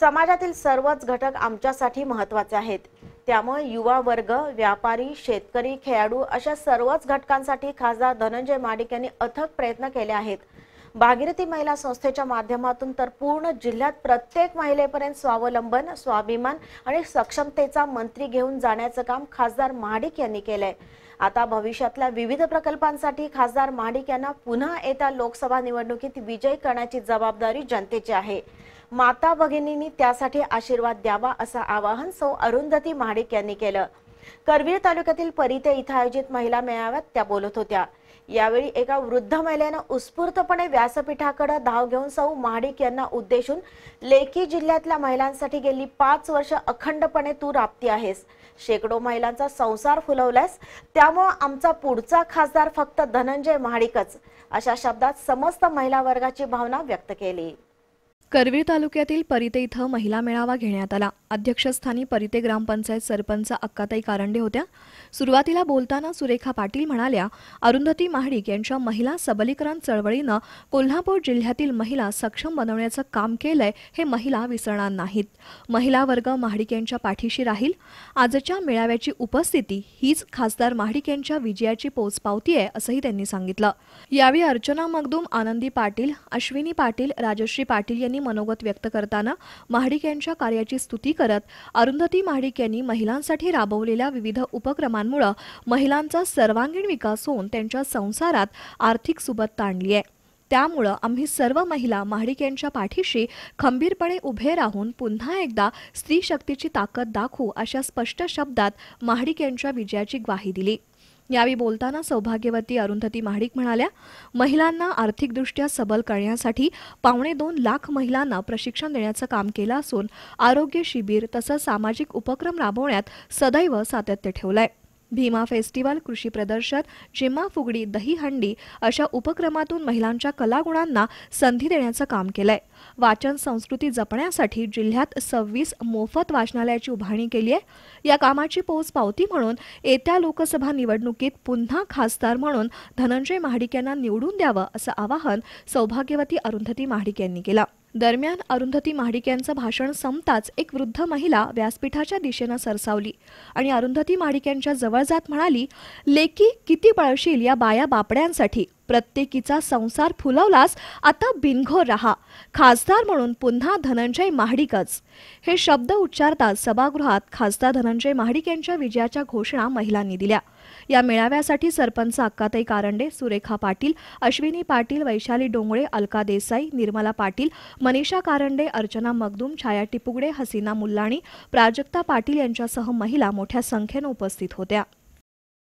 समाजातील सर्वच घटक आमच्यासाठी महत्त्वाचे आहेत. त्यामुळे युवा वर्ग व्यापारी शेतकरी खेळाडू अशा सर्वच घटकांसाठी खासदार धनंजय माडिक यांनी अथक प्रयत्न केले आहेत. भागीरथी महिला संस्थेच्या माध्यमातून तर पूर्ण जिल्ह्यात प्रत्येक महिलेपर्यंत स्वावलंबन स्वाभिमान आणि सक्षमतेचा मंत्री घेऊन जाण्याचं काम खासदार महाडिक यांनी केलंय. आता भविष्यातल्या विविध प्रकल्पांसाठी खासदार महाडिक यांना पुन्हा येत्या लोकसभा निवडणुकीत विजयी करण्याची जबाबदारी जनतेची आहे. माता भगिनींनी त्यासाठी आशीर्वाद द्यावा असं आवाहन सौ अरुंधती महाडिक यांनी केलं. करवीर तालुक्यातील परिते इथं आयोजित महिला मेळाव्यात त्या बोलत होत्या. यावेळी एका वृद्ध महिलेनं उत्स्फूर्तपणे व्यासपीठाकडे धाव घेऊन सौ महाडिक यांना उद्देशून लेखी जिल्ह्यातल्या महिलांसाठी गेली पाच वर्ष अखंडपणे तू राबती आहेस. शेकडो महिलांचा संसार फुलवलास त्यामुळं आमचा पुढचा खासदार फक्त धनंजय महाडिकच. अशा शब्दात समस्त महिला वर्गाची भावना व्यक्त केली. करवीर तालुक्यातील परिते इथं महिला मेळावा घेण्यात आला. अध्यक्षस्थानी परिते ग्रामपंचायत सरपंच अक्काताई कारंडे होत्या. सुरुवातीला बोलताना सुरेखा पाटील म्हणाल्या अरुंधती महाडिक यांच्या महिला सबलीकरण चळवळीनं कोल्हापूर जिल्ह्यातील महिला सक्षम बनवण्याचं काम केलंय हे महिला विसरणार नाहीत. महिला वर्ग महाडिक यांच्या पाठीशी राहील. आजच्या मेळाव्याची उपस्थिती हीच खासदार महाडिक यांच्या विजयाची पोचपावती आहे असंही त्यांनी सांगितलं. यावेळी अर्चना मगदूम आनंदी पाटील अश्विनी पाटील राजश्री पाटील यांनी मनोगत व्यक्त करताना महाडिक यांच्या कार्याची स्तुती करत अरुंधती महाडिक यांनी महिलांसाठी राबवलेल्या विविध उपक्रमांमुळे महिलांचा सर्वांगीण विकास होऊन त्यांच्या संसारात आर्थिक सुबत्ता आणली आहे. त्यामुळं आम्ही सर्व महिला महाडिक यांच्या पाठीशी खंबीरपणे उभे राहून पुन्हा एकदा स्त्री शक्तीची ताकद दाखवू अशा स्पष्ट शब्दात महाडिक यांच्या विजयाची ग्वाही दिली. यावेळी बोलताना सौभाग्यवती अरुंधती महाडिक म्हणाल्या महिलांना आर्थिकदृष्ट्या सबल करण्यासाठी पावणे दोन लाख महिलांना प्रशिक्षण देण्याचं काम केलं असून आरोग्य शिबिर तसंच सामाजिक उपक्रम राबवण्यात सदैव सातत्य ठेवलं आहे भीमा फेस्टिवल कृषी प्रदर्शन जिम्मा फुगडी दही हंडी अशा उपक्रमातून महिलांच्या कलागुणांना संधी देण्याचं काम केलंय. वाचन संस्कृती जपण्यासाठी जिल्ह्यात सव्वीस मोफत वाचनालयाची उभारणी केली आहे. या कामाची पोच पावती म्हणून येत्या लोकसभा निवडणुकीत पुन्हा खासदार म्हणून धनंजय महाडिक यांना निवडून द्यावं असं आवाहन सौभाग्यवती अरुंधती महाडिक यांनी केलं. दरम्यान अरुंधती महाडिक यांचं भाषण संपताच एक वृद्ध महिला व्यासपीठाच्या दिशेनं सरसावली. आणि अरुंधती महाडिक यांच्या जवळ जात म्हणाली लेकी किती पळशील या बाया बापड्यांसाठी? प्रत्येकीचा संसार फुलवलास आता बिनघोर रहा. खासदार म्हणून पुन्हा धनंजय महाडिकच. हे शब्द उच्चारताच सभागृहात खासदार धनंजय महाडिक यांच्या विजयाच्या घोषणा महिलांनी दिल्या. या मेळाव्यासाठी सरपंच अक्काताई कारंडे सुरेखा पाटील अश्विनी पाटील वैशाली डोंगळे अलका देसाई निर्मला पाटील मनीषा कारंडे अर्चना मगदूम छाया टिपुगडे हसीना मुल्लाणी प्राजक्ता पाटील यांच्यासह महिला मोठ्या संख्येनं उपस्थित होत्या.